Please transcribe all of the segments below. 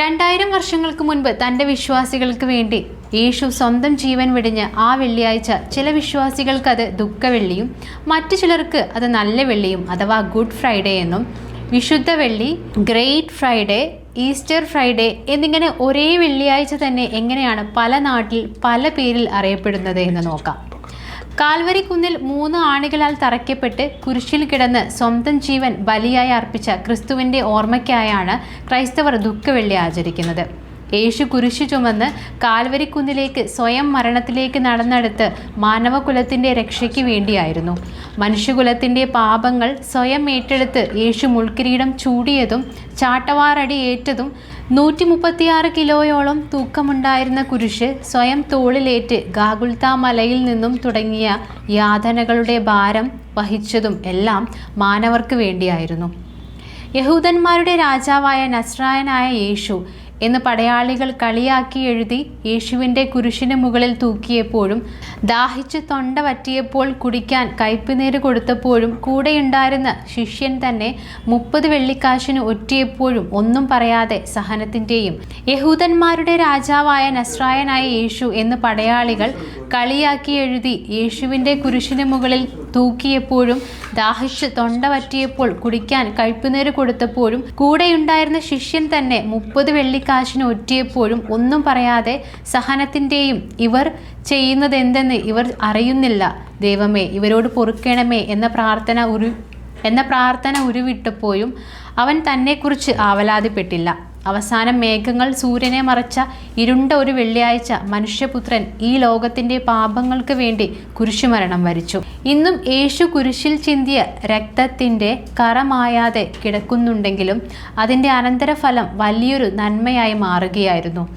രണ്ടായിരം വർഷങ്ങൾക്ക് മുൻപ് തന്റെ വിശ്വാസികൾക്ക് വേണ്ടി യേശു സ്വന്തം ജീവൻ വെടിഞ്ഞ് ആ വെള്ളിയാഴ്ച ചില വിശ്വാസികൾക്ക് അത് ദുഃഖവെള്ളിയും മറ്റു ചിലർക്ക് അത് നല്ല വെള്ളിയും അഥവാ ഗുഡ് ഫ്രൈഡേ എന്നും വിശുദ്ധ വെള്ളി ഗ്രേറ്റ് ഫ്രൈഡേ ഈസ്റ്റർ ഫ്രൈഡേ എന്നിങ്ങനെ ഒരേ വെള്ളിയാഴ്ച തന്നെ എങ്ങനെയാണ് പല നാട്ടിൽ പല പേരിൽ അറിയപ്പെടുന്നത് എന്ന് നോക്കാം. കാൽവരി കുന്നിൽ മൂന്ന് ആണികളാൽ തറയ്ക്കപ്പെട്ട് കുരിശിൽ കിടന്ന് സ്വന്തം ജീവൻ ബലിയായി അർപ്പിച്ച ക്രിസ്തുവിന്റെ ഓർമ്മയ്ക്കായാണ് ക്രൈസ്തവർ ദുഃഖവെള്ളി ആചരിക്കുന്നത്. യേശു കുരിശു ചുമന്ന് കാൽവരിക്കുന്നിലേക്ക് സ്വയം മരണത്തിലേക്ക് നടന്നെടുത്ത് മാനവകുലത്തിന്റെ രക്ഷയ്ക്ക് വേണ്ടിയായിരുന്നു. മനുഷ്യകുലത്തിന്റെ പാപങ്ങൾ സ്വയം ഏറ്റെടുത്ത് യേശു മുൾക്കിരീടം ചൂടിയതും ചാട്ടവാറടി ഏറ്റതും നൂറ്റി മുപ്പത്തിയാറ് കിലോയോളം തൂക്കമുണ്ടായിരുന്ന കുരിശ് സ്വയം തോളിലേറ്റ് ഗാഗുൽത്ത മലയിൽ നിന്നും തുടങ്ങിയ യാതനകളുടെ ഭാരം വഹിച്ചതും എല്ലാം മാനവർക്ക് വേണ്ടിയായിരുന്നു. യഹൂദന്മാരുടെ രാജാവായ നസ്രായനായ യേശു എന്ന് പടയാളികൾ കളിയാക്കി എഴുതി യേശുവിന്റെ കുരിശിന് മുകളിൽ തൂക്കിയപ്പോഴും ദാഹിച്ച് തൊണ്ട വറ്റിയപ്പോൾ കുടിക്കാൻ കയ്പുനീര് കൊടുത്തപ്പോഴും കൂടെയുണ്ടായിരുന്ന ശിഷ്യൻ തന്നെ മുപ്പത് വെള്ളിക്കാശിന് ഒറ്റിയപ്പോഴും ഒന്നും പറയാതെ സഹനത്തിന്റെയും യഹൂദന്മാരുടെ രാജാവായ നസ്രായനായ യേശു എന്ന് പടയാളികൾ കളിയാക്കി എഴുതി യേശുവിന്റെ കുരിശിന് മുകളിൽ തൂക്കിയപ്പോഴും ദാഹിച്ച് തൊണ്ട വറ്റിയപ്പോൾ കുടിക്കാൻ കയ്പുനീര് കൊടുത്തപ്പോഴും കൂടെയുണ്ടായിരുന്ന ശിഷ്യൻ തന്നെ മുപ്പത് വെള്ളിക്കാശിന് ഒറ്റിയപ്പോഴും ഒന്നും പറയാതെ സഹനത്തിന്റെയും ഇവർ ചെയ്യുന്നത് എന്തെന്ന് ഇവർ അറിയുന്നില്ല. ദൈവമേ ഇവരോട് പൊറുക്കണമേ എന്ന പ്രാർത്ഥന ഉരു എന്ന പ്രാർത്ഥന ഉരുവിട്ടപ്പോഴും അവൻ തന്നെക്കുറിച്ച് ആവലാതിപ്പെട്ടില്ല. അവസാനം മേഘങ്ങൾ സൂര്യനെ മറച്ച ഇരുണ്ട ഒരു വെള്ളിയാഴ്ച മനുഷ്യപുത്രൻ ഈ ലോകത്തിന്റെ പാപങ്ങൾക്ക് വേണ്ടി കുരിശുമരണം വരിച്ചു. ഇന്നും യേശു കുരിശിൽ ചിന്തിയ രക്തത്തിന്റെ കറമായാതെ കിടക്കുന്നുണ്ടെങ്കിലും അതിന്റെ അനന്തരഫലം വലിയൊരു നന്മയായി മാറുകയായിരുന്നു.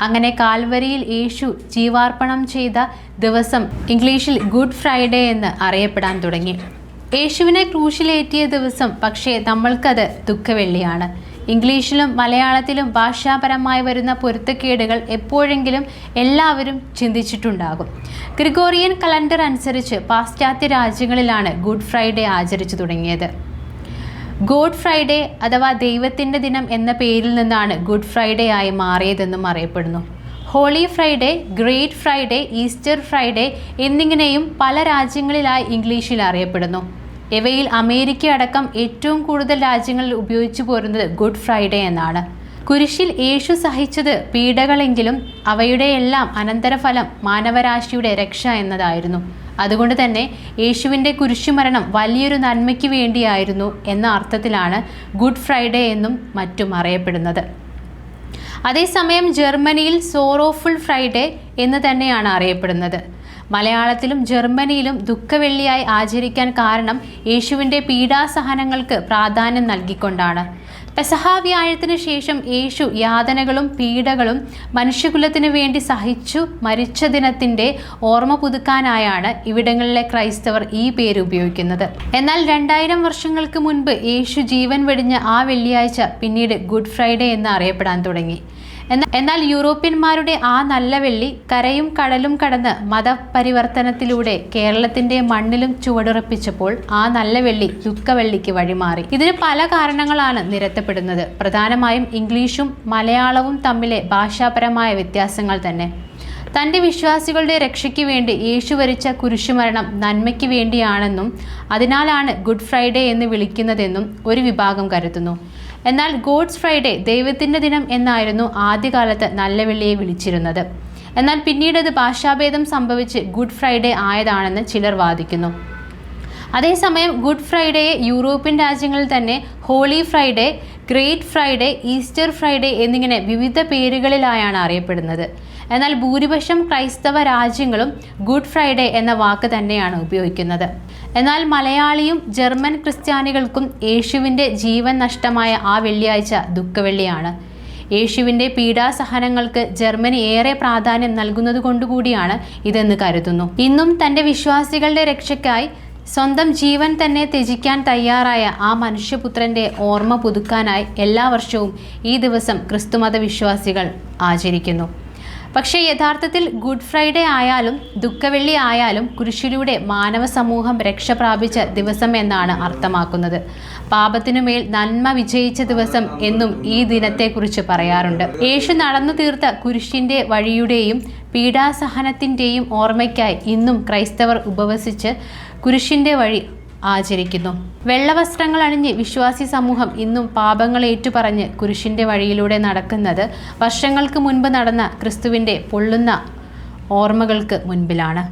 അങ്ങനെ കാൽവരിയിൽ യേശു ജീവാർപ്പണം ചെയ്ത ദിവസം ഇംഗ്ലീഷിൽ ഗുഡ് ഫ്രൈഡേ എന്ന് അറിയപ്പെടാൻ തുടങ്ങി. യേശുവിനെ ക്രൂശിലേറ്റിയ ദിവസം പക്ഷേ നമ്മൾക്കത് ദുഃഖവെള്ളിയാണ്. ഇംഗ്ലീഷിലും മലയാളത്തിലും ഭാഷാപരമായി വരുന്ന പൊരുത്തക്കേടുകൾ എപ്പോഴെങ്കിലും എല്ലാവരും ചിന്തിച്ചിട്ടുണ്ടാകും. ഗ്രിഗോറിയൻ കലണ്ടർ അനുസരിച്ച് പാശ്ചാത്യ രാജ്യങ്ങളിലാണ് ഗുഡ് ഫ്രൈഡേ ആചരിച്ചു തുടങ്ങിയത്. ഗോഡ് ഫ്രൈഡേ അഥവാ ദൈവത്തിന്റെ ദിനം എന്ന പേരിൽ നിന്നാണ് ഗുഡ് ഫ്രൈഡേ ആയി മാറിയതെന്നും അറിയപ്പെടുന്നു. Holy Friday Great Friday Easter Friday എന്നിങ്ങനെയും പല രാജ്യങ്ങളിലായി ഇംഗ്ലീഷിൽ അറിയപ്പെടുന്നു. ഇവയിൽ അമേരിക്ക അടക്കം ഏറ്റവും കൂടുതൽ രാജ്യങ്ങളിൽ ഉപയോഗിച്ചു പോരുന്നത് ഗുഡ് ഫ്രൈഡേ എന്നാണ്. കുരിശിൽ യേശു സഹിച്ചത് പീഡകളെങ്കിലും അവയുടെ എല്ലാം അനന്തരഫലം മാനവരാശിയുടെ രക്ഷ എന്നതായിരുന്നു. അതുകൊണ്ട് തന്നെ യേശുവിന്റെ കുരിശുമരണം വലിയൊരു നന്മയ്ക്ക് വേണ്ടിയായിരുന്നു എന്ന അർത്ഥത്തിലാണ് ഗുഡ് ഫ്രൈഡേ എന്നും മറ്റും അറിയപ്പെടുന്നത്. അതേസമയം ജർമ്മനിയിൽ സോറോഫുൾ ഫ്രൈഡേ എന്ന് തന്നെയാണ് അറിയപ്പെടുന്നത്. മലയാളത്തിലും ജർമ്മനിയിലും ദുഃഖവെള്ളിയായി ആചരിക്കാൻ കാരണം യേശുവിന്റെ പീഡാസഹനങ്ങൾക്ക് പ്രാധാന്യം നൽകിക്കൊണ്ടാണ്. പെസഹ വ്യാഴത്തിന് ശേഷം യേശു യാതനകളും പീഡകളും മനുഷ്യകുലത്തിനു വേണ്ടി സഹിച്ചു മരിച്ച ദിനത്തിന്റെ ഓർമ്മ പുതുക്കാനായാണ് ഇവിടങ്ങളിലെ ക്രൈസ്തവർ ഈ പേര് ഉപയോഗിക്കുന്നത്. എന്നാൽ രണ്ടായിരം വർഷങ്ങൾക്ക് മുൻപ് യേശു ജീവൻ വെടിഞ്ഞ ആ വെള്ളിയാഴ്ച പിന്നീട് ഗുഡ് ഫ്രൈഡേ എന്ന് അറിയപ്പെടാൻ തുടങ്ങി. എന്നാൽ യൂറോപ്യന്മാരുടെ ആ നല്ല വെള്ളി കരയും കടലും കടന്ന് മതപരിവർത്തനത്തിലൂടെ കേരളത്തിന്റെ മണ്ണിലും ചുവടുറപ്പിച്ചപ്പോൾ ആ നല്ല വെള്ളി ദുഃഖവെള്ളിക്ക് വഴിമാറി. ഇതിന് പല കാരണങ്ങളാണ് നിരത്തപ്പെടുന്നത്. പ്രധാനമായും ഇംഗ്ലീഷും മലയാളവും തമ്മിലെ ഭാഷാപരമായ വ്യത്യാസങ്ങൾ തന്നെ. തന്റെ വിശ്വാസികളുടെ രക്ഷയ്ക്ക് വേണ്ടി യേശു വരിച്ച കുരിശുമരണം നന്മയ്ക്ക് വേണ്ടിയാണെന്നും അതിനാലാണ് ഗുഡ് ഫ്രൈഡേ എന്ന് വിളിക്കുന്നതെന്നും ഒരു വിഭാഗം കരുതുന്നു. എന്നാൽ ഗോഡ്സ് ഫ്രൈഡേ ദൈവത്തിന്റെ ദിനം എന്നായിരുന്നു ആദ്യകാലത്ത് നല്ല വെള്ളിയെ വിളിച്ചിരുന്നത്. എന്നാൽ പിന്നീട് അത് ഭാഷാഭേദം സംഭവിച്ച് ഗുഡ് ഫ്രൈഡേ ആയതാണെന്ന് ചിലർ വാദിക്കുന്നു. അതേസമയം ഗുഡ് ഫ്രൈഡേയെ യൂറോപ്യൻ രാജ്യങ്ങളിൽ തന്നെ Holy Friday Great Friday Easter Friday എന്നിങ്ങനെ വിവിധ പേരുകളിലായാണ് അറിയപ്പെടുന്നത്. എന്നാൽ ഭൂരിപക്ഷം ക്രൈസ്തവ രാജ്യങ്ങളും ഗുഡ് ഫ്രൈഡേ എന്ന വാക്ക് തന്നെയാണ് ഉപയോഗിക്കുന്നത്. എന്നാൽ മലയാളിയും ജർമ്മൻ ക്രിസ്ത്യാനികൾക്കും യേശുവിന്റെ ജീവൻ നഷ്ടമായ ആ വെള്ളിയാഴ്ച ദുഃഖവെള്ളിയാണ്. യേശുവിന്റെ പീഡാസഹനങ്ങൾക്ക് ജർമ്മനി ഏറെ പ്രാധാന്യം നൽകുന്നത് കൊണ്ടുകൂടിയാണ് ഇതെന്ന് കരുതുന്നു. ഇന്നും തന്റെ വിശ്വാസികളുടെ രക്ഷയ്ക്കായി സ്വന്തം ജീവൻ തന്നെ ത്യജിക്കാൻ തയ്യാറായ ആ മനുഷ്യപുത്രന്റെ ഓർമ്മ പുതുക്കാനായി എല്ലാ വർഷവും ഈ ദിവസം ക്രിസ്തുമത വിശ്വാസികൾ ആചരിക്കുന്നു. പക്ഷേ യഥാർത്ഥത്തിൽ ഗുഡ് ഫ്രൈഡേ ആയാലും ദുഃഖവെള്ളി ആയാലും കുരിശിലൂടെ മാനവ സമൂഹം രക്ഷ പ്രാപിച്ച ദിവസം എന്നാണ് അർത്ഥമാക്കുന്നത്. പാപത്തിനുമേൽ നന്മ വിജയിച്ച ദിവസം എന്നും ഈ ദിനത്തെക്കുറിച്ച് പറയാറുണ്ട്. യേശു നടന്നു തീർത്ത കുരിശിന്റെ വഴിയുടെയും പീഡാസഹനത്തിന്റെയും ഓർമ്മയ്ക്കായി ഇന്നും ക്രൈസ്തവർ ഉപവസിച്ച് കുരിശിന്റെ വഴി ആചരിക്കുന്നു. വെള്ളവസ്ത്രങ്ങൾ അണിഞ്ഞ് വിശ്വാസി സമൂഹം ഇന്നും പാപങ്ങൾ ഏറ്റുപറഞ്ഞ് കുരിശിന്റെ വഴിയിലൂടെ നടക്കുന്നത് വർഷങ്ങൾക്ക് മുൻപ് നടന്ന ക്രിസ്തുവിന്റെ പൊള്ളുന്ന ഓർമ്മകൾക്ക് മുൻപിലാണ്.